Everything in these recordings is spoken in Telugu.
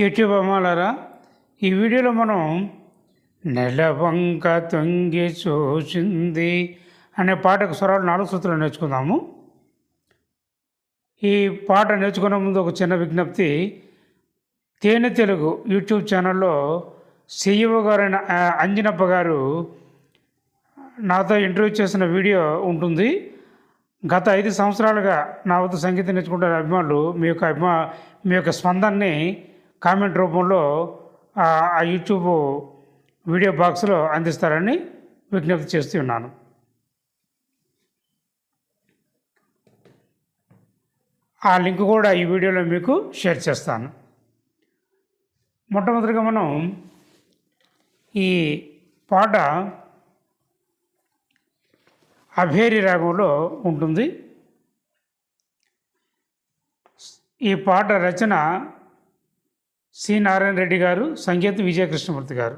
యూట్యూబ్ అమ్మాలరా ఈ వీడియోలో మనం నెలవంక తొంగి చూసింది అనే పాటకు స్వరాలు నాలుగు సూత్రాలు నేర్చుకుందాము. ఈ పాట నేర్చుకునే ముందు ఒక చిన్న విజ్ఞప్తి. తేనె తెలుగు యూట్యూబ్ ఛానల్లో సీఈఓ గారైన అంజనప్ప గారు నాతో ఇంటర్వ్యూ చేసిన వీడియో ఉంటుంది. గత ఐదు సంవత్సరాలుగా నా వద్ద సంగీతం నేర్చుకుంటున్న అభిమానులు మీ యొక్క అభిమా మీ యొక్క స్పందనని కామెంట్ రూపంలో ఆ యూట్యూబ్ వీడియో బాక్స్లో అందిస్తారని విజ్ఞప్తి చేస్తూ ఉన్నాను. ఆ లింక్ కూడా ఈ వీడియోలో మీకు షేర్ చేస్తాను. మొట్టమొదటిగా మనం ఈ పాట అభేరి రాగంలో ఉంటుంది. ఈ పాట రచన సి నారాయణ రెడ్డి గారు సంగీతం విజయకృష్ణమూర్తి గారు.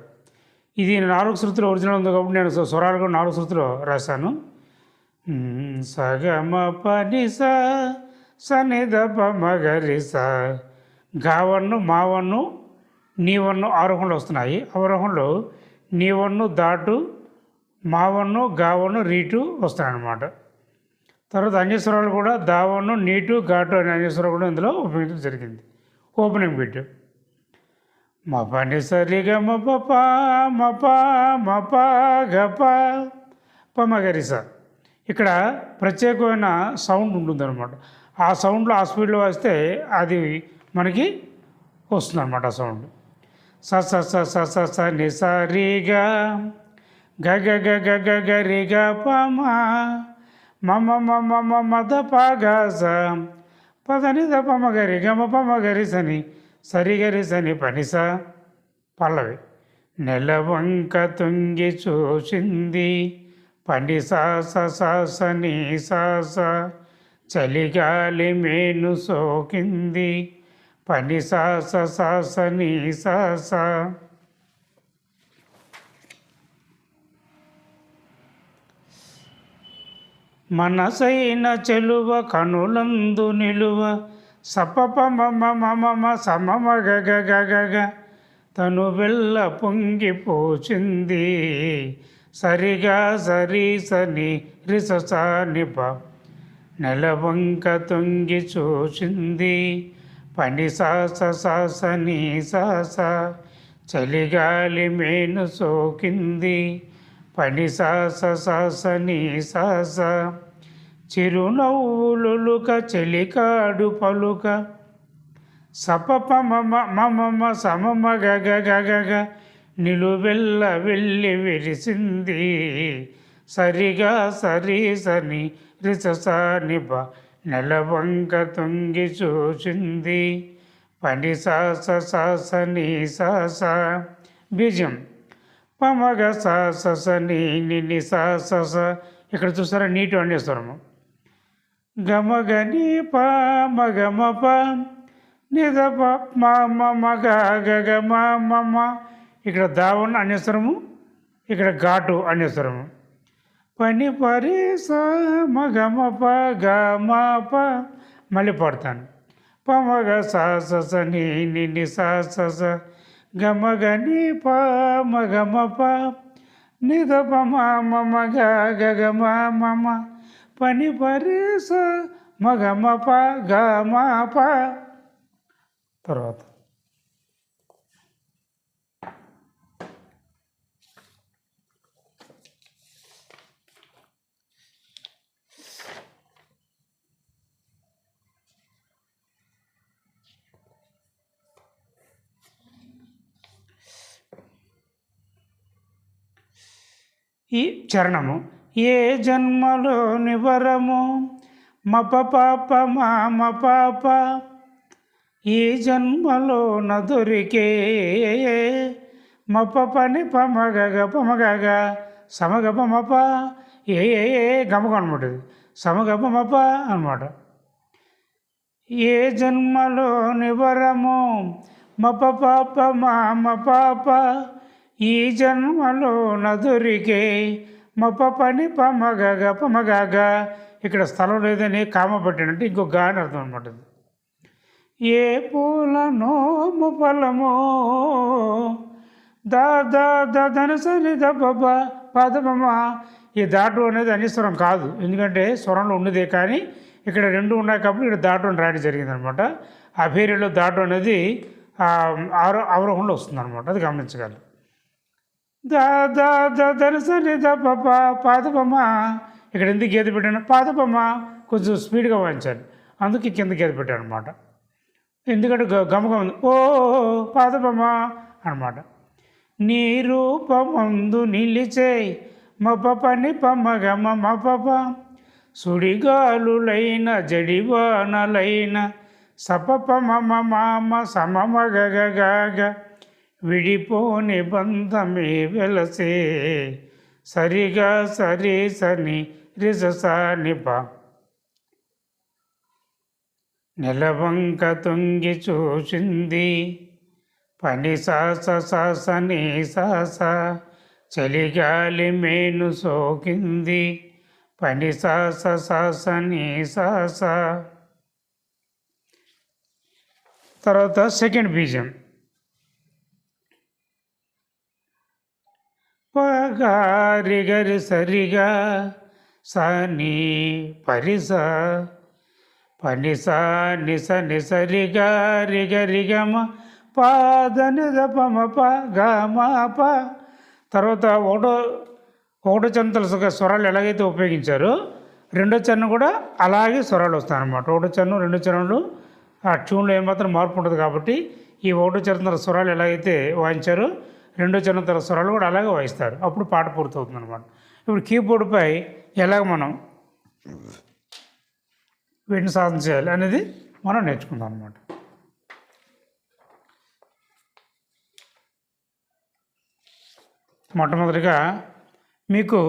ఇది నాలుగు శృతులు ఒరిజినల్ ఉంది కాబట్టి నేను స్వరాలు కూడా నాలుగు శృతులు రాశాను. సగమ పని స సనిద మగరి గావన్ను మావన్ను నీవన్ను ఆరోహణలు వస్తున్నాయి. అవరోహణలు నీవన్ను దాటు మావన్ను గావన్ను రీటు వస్తాయన్నమాట. తర్వాత అన్యస్వరాలు కూడా దావన్ను నీటు ఘాటు అనే అన్యస్వరాలు కూడా ఇందులో ఉపయోగించడం జరిగింది. ఓపెనింగ్ బిట్ మ పని సరిగ మ ప మ ప మ ప గ ప ప స ఇక్కడ ప్రత్యేకమైన సౌండ్ ఉంటుందన్నమాట. ఆ సౌండ్లో ఆ స్పీడ్లో వస్తే అది మనకి వస్తుంది అనమాట ఆ సౌండ్. స స స స స స ని స రి గ. గ గ గ గ గ గ రి గ ప మ. మ మ మ మ మ మ ద ప గ స. పదని ద ప మ గ రి గ మ ప మ గ రి స ని. సరిగరిసని పనిస? పల్లవి. నెలవంక తొంగి చూసింది. పని సాస సాస స స చలిగాలి మేను సోకింది. పని సా సాస స మనసైన చెలువ కనులందు నిలువ సపప మమ మమ మ సమమ గగ గగ తను వెళ్ళ పొంగిపోచింది సరిగా సరి సని రిస నెల నిప తొంగి చూసింది పని సాస సాసని సాస. చలిగాలి మేను సోకింది. పని సాస సాసని సాస. చిరునవ్వులుక చెలికాడు పలుక. సపప మమ మమ సమమ గగ గగ నిలువెల్ల వెళ్ళి విరిసింది. సరిగా సరి సని రిస నెలవంక తొంగి చూసింది పని సాస సాసని సాస. స బీజం పమగ స నిని స ని ఇక్కడ చూస్తారా నీటి వండేస్తాము గమ గని ప మగమ మ ప. నిద మగ గగ మమ్మ గ ఇక్కడ దావన్ అనేస్వరము ఇక్కడ ఘాటు అనేస్వరము పని పరి స మగమ ప గ మ ప. మళ్ళీ పాడతాను. పమగ స స నీ ని ని ని స గమ గని ప మగమ ప. నిద ప మ గ మ మ మ పని పరి స మగ మ ప గ మ ప తర్వాత ఈ చరణము ఏ జన్మలో నివరము? మప పాప మామ పాప. ఈ జన్మలో నదురికే మప పని పమగగ పమగగ. సమగప మప ఏ ఏ ఏ గమకం అనమాట ఇది. సమగప మప అనమాట ఏ జన్మలో నివరము? మప పాప మామ పాప. ఈ జన్మలో నదురికే మప్ప పని పమగగ పమగగ. ఇక్కడ స్థలం లేదని కామ ఇంకొక ఇంకో గా అని అర్థం అనమాట ఏ పూల నోము ఫలమో దా దా దా ధనసరి దప ఈ దాటు అనేది అనిస్వరం కాదు. ఎందుకంటే స్వరంలో ఉన్నదే కానీ ఇక్కడ రెండు ఉన్నాయి కాబట్టి ఇక్కడ దాటు అని రాయడం జరిగింది అనమాట ఆ పీరియడ్లో దాటు అనేది ఆరో అవరోహంలో వస్తుందన్నమాట. అది గమనించగలరు. దా దా దా ధనసరి దప పాదపమ్మ. ఇక్కడ ఎందుకు గీత పెట్టాను? పాదపమ్మ కొంచెం స్పీడ్గా వాయించాలి. అందుకే కింద గీత పెట్టాను అనమాట ఎందుకంటే గ- గమకం ఉంది. ఓ పాదపమ్మ అనమాట నీ రూపమందు నిలిచే మప పని పమ్మగమ మపప సుడిగాలులైన జడివానలైన సపప మమ మామ సమమగగగగ విడిపోని బంధమే వెలసే. సరిగా సరి సని రిససానిప నెలవంక తొంగి చూసింది. పని సాస సాసని సాస. చలిగాలి మేను సోకింది. పని సాస సాసని సాస. తర్వాత సెకండ్ బీజం. పగారిగరి సరిగా సని పరిస పనిస నిస నిసరిగా రిగ రిగమ పాద నిద ప ప. తర్వాత ఒకటో ఒకటో చరణతల స్వరాలు ఎలాగైతే ఉపయోగించారో రెండో చరణం కూడా అలాగే స్వరాలు వస్తాయి అన్నమాట ఒకటో చరణం రెండో చరణంలో ఆ ట్యూన్లో ఏమాత్రం మార్పు ఉంటుంది కాబట్టి ఈ ఒకటో చరిత్ర స్వరాలు ఎలాగైతే వాయించారో రెండో చరణతల స్వరాలు కూడా అలాగే వాయిస్తారు. అప్పుడు పాట పూర్తవుతుంది అనమాట ఇప్పుడు కీబోర్డుపై ఎలాగ మనం వీటిని సాధన చేయాలి అనేది మనం నేర్చుకుందాం అనమాట మొట్టమొదటిగా మీకు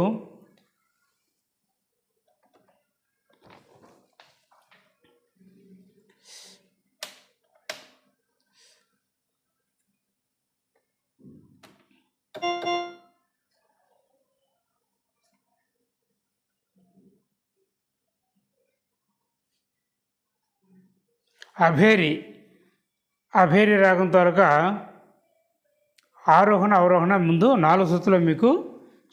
అభేరి అభేరి రాగం త్వరగా ఆరోహణ అవరోహణ ముందు నాలుగు సుత్తులు మీకు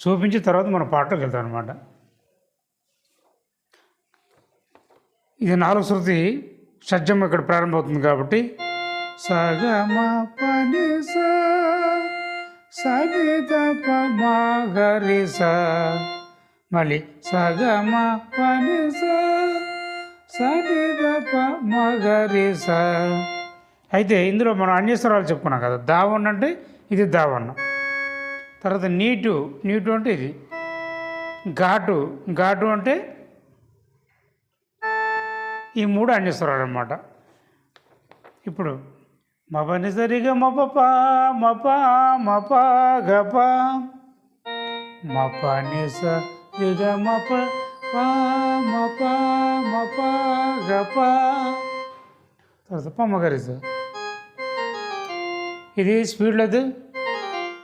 చూపించి తర్వాత మన పాటలోకి వెళ్తాం అనమాట ఇది నాలుగు శృతి షడ్జం ఇక్కడ ప్రారంభమవుతుంది కాబట్టి సగమ పని సా మా మళ్ళీ సగమ పని సా సని గప మగరిస. అయితే ఇందులో మనం అన్యస్వరాలు చెప్పుకున్నాం కదా దావన్ అంటే ఇది దావన్న తర్వాత నీటు నీటు అంటే ఇది. ఘాటు ఘాటు అంటే ఈ మూడు అన్యస్వరాలు అన్నమాట. ఇప్పుడు మపని సరిగా మప మప మప గప. మపని సరిగా మప ప మప తర్వాత పమ్మగారి సార్ ఇది స్పీడ్ లేదు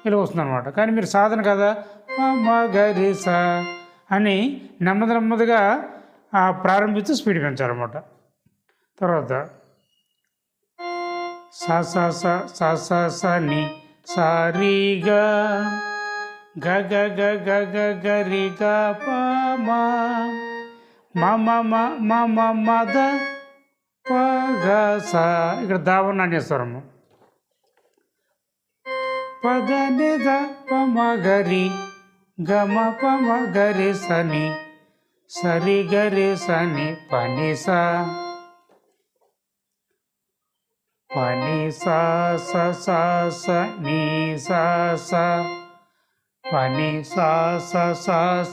ఇలా వస్తుంది అనమాట కానీ మీరు సాధన కదా? పమ్మగారి అని నెమ్మది నెమ్మదిగా ప్రారంభిస్తూ స్పీడ్ పెంచాలన్నమాట తర్వాత సా సా సా సా సా సా ని సారీగా గ గ గ గ గ గ రి గ ప. మా మ ద ఇక్కడ దావన్న పద నిద పమగరి గమ పమగరి సని సరి గరి సని పనిస. సా పని సా స సా స ని సా పని సా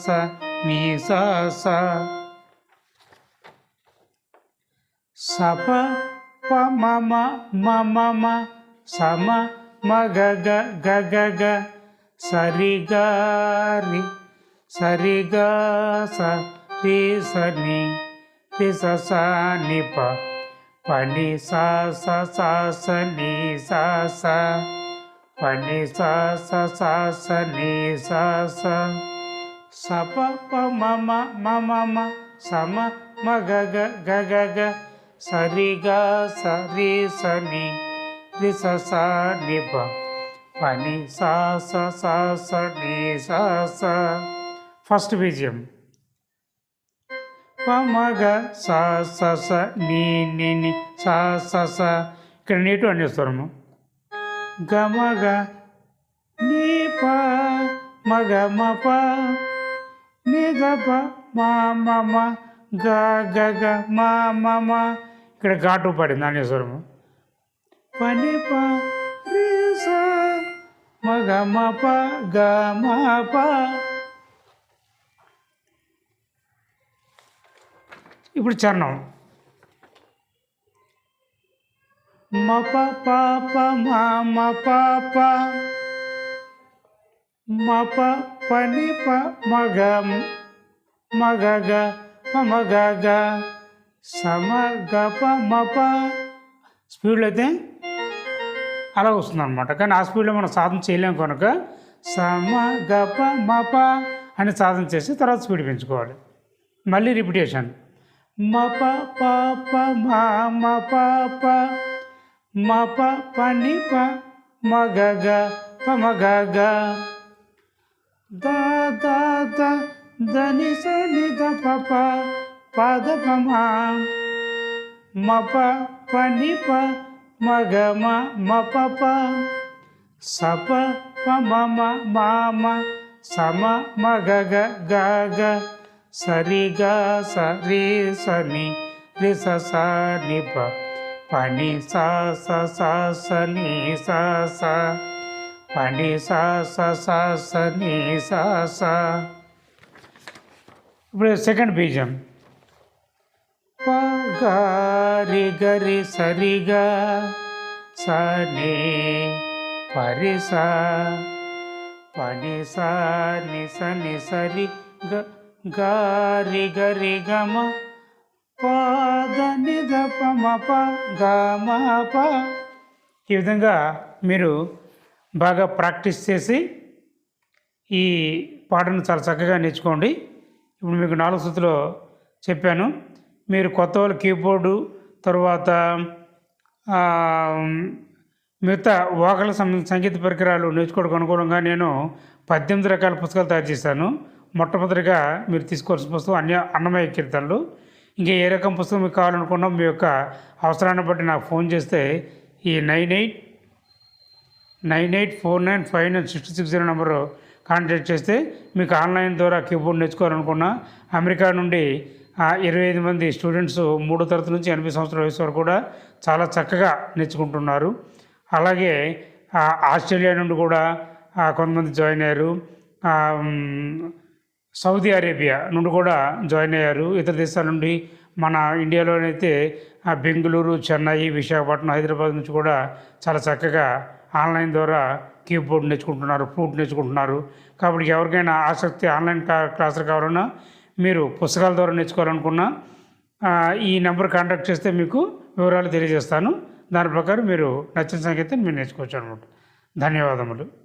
స స స సప ప మమ మ సమ మగ గ గ గ గ సరి గ రి సరి గ స రి ప పని సా స సా పని సా స సా స ని సా స మగ ప ప మ మ మ మ మ స మ మ గ గ గ గ గ సరిగా సరి సని రి స స ని ప పని సా స స స ని స స ఫస్ట్ బీజియం పమగ స స స ని ని ని స. స స ఇక్కడ నీటు అనేస్తాము గమగ నీ ప మగ మ ప ని గ మా మ గ గ గ మా మ ఇక్కడ ఘాటు పడింది అనేశ్వరము పని ప రి స మగ మ ప గ మ ప. ఇప్పుడు చరణం. మప పాప మా ప మ మ ప పని ప మగ మగ మ గ మగ గ సమ గ ప మ ప స్పీడ్లో అయితే అలా వస్తుంది అనమాట కానీ ఆ స్పీడ్లో మనం సాధన చేయలేము కనుక సమ గ ప మ ప అని సాధన చేసి తర్వాత స్పీడ్ పెంచుకోవాలి. మళ్ళీ రిపిటేషన్ మ ప ప ప మ మ ప ప మ ప పని ప మ గ గ ప మ గ గ ద ద ద ద ని స ని ద ప ప ప ద ప మ మ ప మగ మ గ ప ప. ప ప మ మ మ గ గ గ గ. సరి గ స రి స ని రి స ని ప. పని స స స సని స స. పని ని స స ని ఇప్పుడు సెకండ్ బీజం. ప గరి గరి సరిగా రి ని పని సని ని స ని సరి గ గారి రి గమ రి మ. ప ద గ ప. ఈ విధంగా మీరు బాగా ప్రాక్టీస్ చేసి ఈ పాటను చాలా చక్కగా నేర్చుకోండి. ఇప్పుడు మీకు నాలుగు శృతులు చెప్పాను. మీరు కొత్త వాళ్ళు కీబోర్డు తర్వాత మిగతా ఓకల సం- సంగీత పరికరాలు నేర్చుకోవడానికి అనుగుణంగా నేను పద్దెనిమిది రకాల పుస్తకాలు తయారు చేశాను. మొట్టమొదటిగా మీరు తీసుకోవాల్సిన పుస్తకం అన్య అన్నమయ్య కీర్తనలు. ఇంకా ఏ రకం పుస్తకం మీకు కావాలనుకున్నా మీ యొక్క అవసరాన్ని బట్టి నాకు ఫోన్ చేస్తే ఈ nine eight nine eight four nine five nine six six zero number contact చేస్తే మీకు ఆన్లైన్ ద్వారా కీబోర్డ్ నేర్చుకోవాలనుకున్న అమెరికా నుండి ఇరవై ఐదు మంది స్టూడెంట్స్ మూడో తరగతి నుంచి ఎనభై సంవత్సరాల వయసు వరకు కూడా చాలా చక్కగా నేర్చుకుంటున్నారు. అలాగే ఆస్ట్రేలియా నుండి కూడా కొంతమంది జాయిన్ అయ్యారు. సౌదీ అరేబియా నుండి కూడా జాయిన్ అయ్యారు. ఇతర దేశాల నుండి మన ఇండియాలోనైతే బెంగళూరు చెన్నై విశాఖపట్నం హైదరాబాద్ నుంచి కూడా చాలా చక్కగా ఆన్లైన్ ద్వారా కీబోర్డ్ నేర్చుకుంటున్నారు ఫ్లూట్ నేర్చుకుంటున్నారు. కాబట్టి ఎవరికైనా ఆసక్తి ఆన్లైన్ క్లా క్లాసులు కావాలన్నా మీరు పుస్తకాల ద్వారా నేర్చుకోవాలనుకున్నా ఈ నెంబర్ కాంటాక్ట్ చేస్తే మీకు వివరాలు తెలియజేస్తాను. దాని ప్రకారం మీరు నచ్చిన సంగీతం మీరు నేర్చుకోవచ్చు అనమాట. ధన్యవాదములు.